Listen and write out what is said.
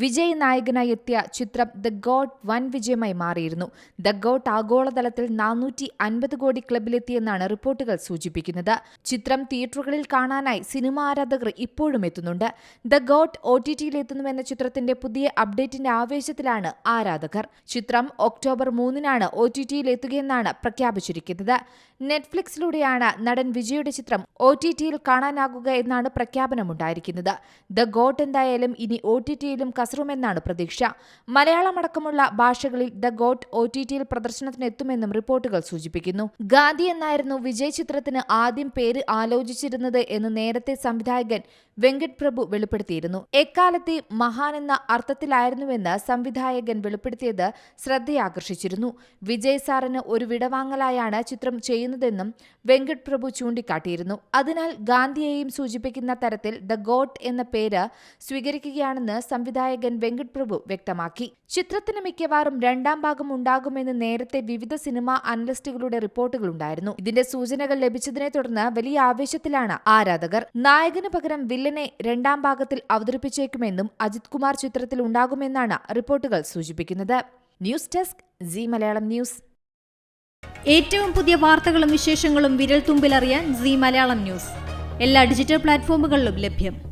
വിജയ് നായകനായി എത്തിയ ചിത്രം ദ ഗോഡ് വൻ വിജയമായി മാറിയിരുന്നു. ദ ഗോഡ് ആഗോളതലത്തിൽ നാനൂറ്റി അൻപത് കോടി ക്ലബിലെത്തിയെന്നാണ് റിപ്പോർട്ടുകൾ സൂചിപ്പിക്കുന്നത്. ചിത്രം തിയേറ്ററുകളിൽ കാണാനായി സിനിമാ ആരാധകർ ഇപ്പോഴും എത്തുന്നുണ്ട്. ദ ഗോഡ് ഒ ടി ടിയിൽ എത്തുന്നുവെന്ന ചിത്രത്തിന്റെ പുതിയ അപ്ഡേറ്റിന്റെ ആവേശത്തിലാണ് ആരാധകർ. ചിത്രം ഒക്ടോബർ മൂന്നിനാണ് ഒ ടി ടിയിൽ എത്തുകയെന്നാണ് പ്രഖ്യാപിച്ചിരിക്കുന്നത്. നെറ്റ്ഫ്ലിക്സിലൂടെയാണ് നടൻ വിജയുടെ ചിത്രം ഒ ടി ടിയിൽ കാണാനാകുക എന്നാണ് പ്രഖ്യാപനമുണ്ടായിരിക്കുന്നത്. ദ ഗോട്ട് എന്തായാലും ഇനി ഒ ടി ടിയിലും കസറുമെന്നാണ് പ്രതീക്ഷ. മലയാളമടക്കമുള്ള ഭാഷകളിൽ ദ ഗോട്ട് ഒ ടി ടിയിൽ പ്രദർശനത്തിനെത്തുമെന്നും റിപ്പോർട്ടുകൾ സൂചിപ്പിക്കുന്നു. ഗാന്ധി എന്നായിരുന്നു വിജയ് ചിത്രത്തിന് ആദ്യം പേര് ആലോചിച്ചിരുന്നത് എന്ന് നേരത്തെ സംവിധായകൻ വെങ്കട് പ്രഭു വെളിപ്പെടുത്തിയിരുന്നു. എക്കാലത്തെ മഹാൻ എന്ന അർത്ഥത്തിലായിരുന്നുവെന്ന് സംവിധായകൻ വെളിപ്പെടുത്തിയത് ശ്രദ്ധയാകർഷിച്ചിരുന്നു. വിജയ് സാറിന് ഒരു വിടവാങ്ങലായാണ് ചിത്രം ചെയ്യുന്നതെന്നും വെങ്കട് പ്രഭു ചൂണ്ടിക്കാട്ടിയിരുന്നു. അതിനാൽ ഗാന്ധിയെയും സൂചിപ്പിക്കുന്ന തരത്തിൽ ദ ഗോട്ട് എന്ന പേര് സ്വീകരിക്കുകയാണെന്ന് സംവിധായകൻ വെങ്കട് പ്രഭു വ്യക്തമാക്കി. ചിത്രത്തിന് മിക്കവാറും രണ്ടാം ഭാഗം ഉണ്ടാകുമെന്ന് നേരത്തെ വിവിധ സിനിമാ അനലിസ്റ്റുകളുടെ റിപ്പോർട്ടുകളുണ്ടായിരുന്നു ഇതിന്റെ സൂചനകൾ ലഭിച്ചതിനെ തുടർന്ന് വലിയ ആവേശത്തിലാണ് ആരാധകർ. നായകന് പകരം വില്ലനെ രണ്ടാം ഭാഗത്തിൽ അവതരിപ്പിച്ചേക്കുമെന്നും അജിത് കുമാർ ചിത്രത്തിൽ ഉണ്ടാകുമെന്നാണ് റിപ്പോർട്ടുകൾ സൂചിപ്പിക്കുന്നത്. News desk Zee Malayalam news. ഏറ്റവും പുതിയ വാർത്തകളും വിശേഷങ്ങളും വിരൽ തുമ്പിലറിയാൻ സി മലയാളം ന്യൂസ്. എല്ലാ ഡിജിറ്റൽ പ്ലാറ്റ്ഫോമുകളിലും ലഭ്യം.